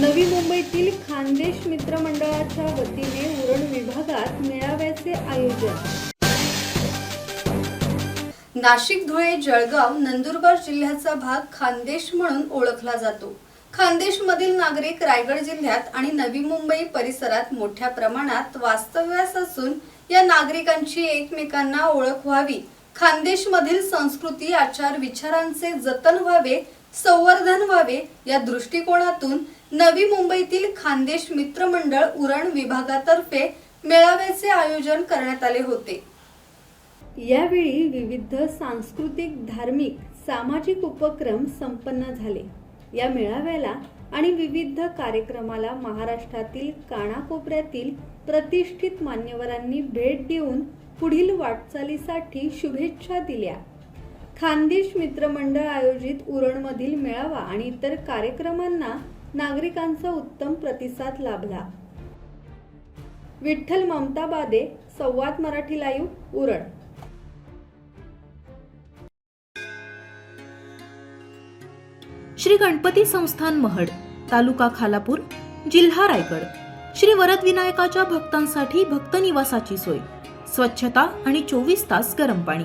नवी मुंबईतील खानदेश मित्र मंडळाच्या वतीने उरण विभागात मेळाव्याचे आयोजन. नाशिक धुळे जळगाव नंदुरबार जिल्ह्याचा भाग खानदेश म्हणून ओळखला जातो. खानदेशमधील नागरिक रायगड जिल्ह्यात आणि नवी मुंबई परिसरात मोठ्या प्रमाणात वास्तव्यास असून या नागरिकांची एकमेकांना ओळख व्हावी खानदेशमधील संस्कृती आचार विचारांचे जतन व्हावे संवर्धन व्हावे या दृष्टिकोनातून नवी मुंबईतील खानदेश मित्रमंडळ उरण विभागातर्फे मेळाव्याचे आयोजन करण्यात आले होते. यावेळी विविध सांस्कृतिक धार्मिक सामाजिक उपक्रम संपन्न झाले. या मेळाव्याला आणि विविध कार्यक्रमाला महाराष्ट्रातील कानाकोपऱ्यातील प्रतिष्ठित मान्यवरांनी भेट देऊन पुढील वाटचालीसाठी शुभेच्छा दिल्या. खानदेश मित्रमंडळ आयोजित उरणमधील मेळावा आणि इतर कार्यक्रमांना नागरिकांचा उत्तम प्रतिसाद लाभला. विठ्ठल ममता बादे संवाद मराठी लाईव्ह उरण. श्री गणपती संस्थान महड तालुका खालापूर जिल्हा रायगड. श्री वरद विनायकाच्या भक्तांसाठी भक्त निवासाची सोय. स्वच्छता आणि चोवीस तास गरम पाणी.